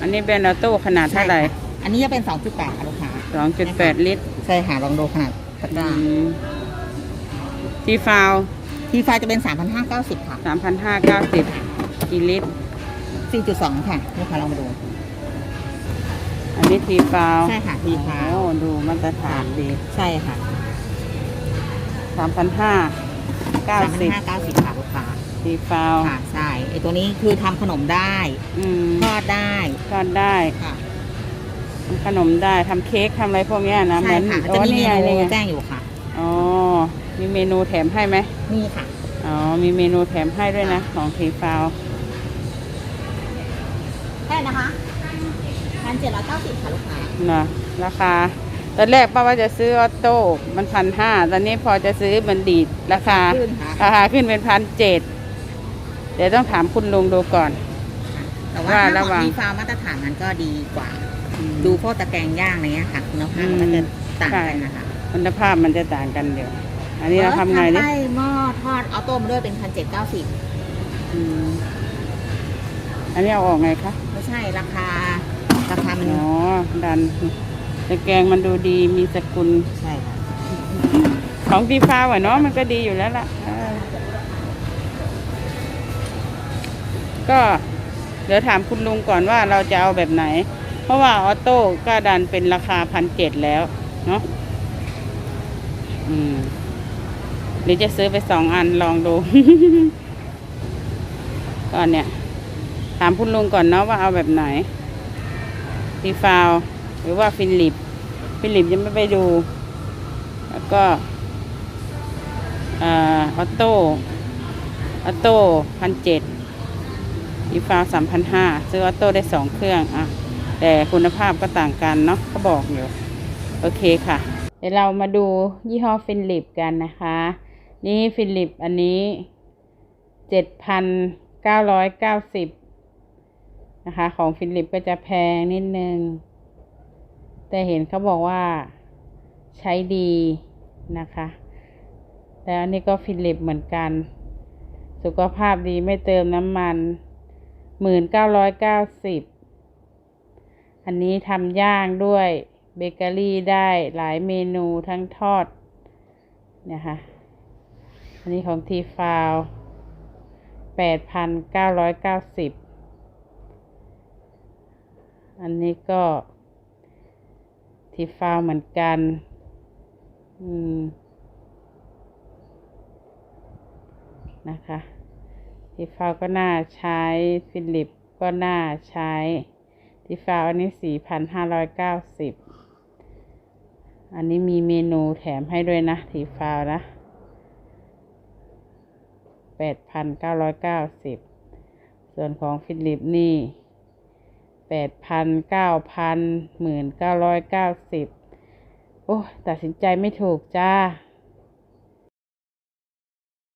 อันนี้แบรนด์ออโต้ขนาดเท่าไหร่ใช่ค่ะอันนี้จะเป็น 2.8ค่ะลูกค้าสองจุดแปดลิตรใช่ค่ะลองดูขนาดตะกร้าทีฟาวทีไฟจะเป็น 3,590 ค่ะ สามพันห้าเก้าสิบกี่ลิตร 4.2 ค่ะลูกค้าลองมาดู อันนี้ทีฟาวใช่ค่ะทีไฟโอ้ดูมาตรฐานดีใช่ค่ะสามพันห้าเก้าสิบ3,590 ค่ะลูกค้า ทีฟาวค่ะใช่ไอตัวนี้คือทำขนมได้อืมทอดได้ทอดได้ค่ะทำขนมได้ทำเค้กทำอะไรพวกเนี้ยนะเหใช่มือนค่ะโอ้จะมีนี่เมไงนูนี่ไงแจ้งอยู่ค่ะ อ๋อมีเมนูแถมให้ไหมนี่ค่ะ อ๋อมีเมนูแถมให้ด้วยนะ ของทีฟาวแค่นะคะ1,790ค่ะลูกค้านะราคาตอนแรกป้าว่าจะซื้อออโต้มันพันห้าตอนนี้พอจะซื้อมันดีดราคา ขึ้นค่ะราคาขึ้นเป็นพันเจ็ด เดี๋ยวต้องถามคุณลุงดูก่อน แต่ว่าว่าถ้าระขหอว่างงทีฟามาตรฐานมันก็ดีกว่า ดูพวกตะแกรงย่างอะไรเงี้ยค่ะคุณภาพมันก็จะต่างกันนะคะคุณภาพมันจะต่างกันเดี๋ยว อันนี้เราทำไงเออเนี่ยให้หม้อทอดเอาต้มด้วยเป็นพันเจ็ดเก้าสิบอันนี้เอาออกไงคะ ไม่ใช่ราคา ราคามันอ๋อ ดันตะแกรงมันดูดีมีสกุลใช่ค่ะ ของดีฟ้าว่ะเนาะมันก็ดีอยู่แล้วล่ะเออ ก็เดี๋ยวถามคุณลุงก่อนว่าเราจะเอาแบบไหน เพราะว่าออโต้ก็ดันเป็นราคาพันเจ็ดแล้วเนาะอืมหรือจะซื้อไปสองอันลองดูก่อนเนี่ย ถามคุณลุงก่อนเนาะว่าเอาแบบไหนทีฟาวหรือว่าฟิลิป ฟิลิปยังไม่ไปดู แล้วก็ออโต้ออโต้พันเจ็ด อีฟาวสามพันห้าซื้อออโต้ได้สองเครื่องอะแต่คุณภาพก็ต่างกันเนาะเขาบอกอยู่โอเคค่ะ เดี๋ยวเรามาดูยี่ห้อฟิลิปกันนะคะ นี่ฟิลิปอันนี้เจ็ดพันเก้าร้อยเก้าสิบนะคะ ของฟิลิปก็จะแพงนิดนึง แต่เห็นเขาบอกว่าใช้ดีนะคะแล้วอันนี้ก็ฟิลิปเหมือนกัน สุขภาพดีไม่เติมน้ำมัน หมื่นเก้าร้อยเก้าสิบอันนี้ทำย่างด้วยเบเกอรี่ได้หลายเมนูทั้งทอดนะคะอันนี้ของทีฟาวแปดพันเก้าร้อยเก้าสิบอันนี้ก็ทีฟาวเหมือนกัน อืม นะคะ ทีฟาวก็น่าใช้ฟิลิปก็น่าใช้ทีฟาวอันนี้สี่พันห้าร้อยเก้าสิบอันนี้มีเมนูแถมให้ด้วยนะทีฟาวนะแปดพันเก้าร้อยเก้าสิบส่วนของฟิลิปนี่แปดพันเก้าพันหมื่นเก้าร้อยเก้าสิบโอ้ตัดสินใจไม่ถูกจ้า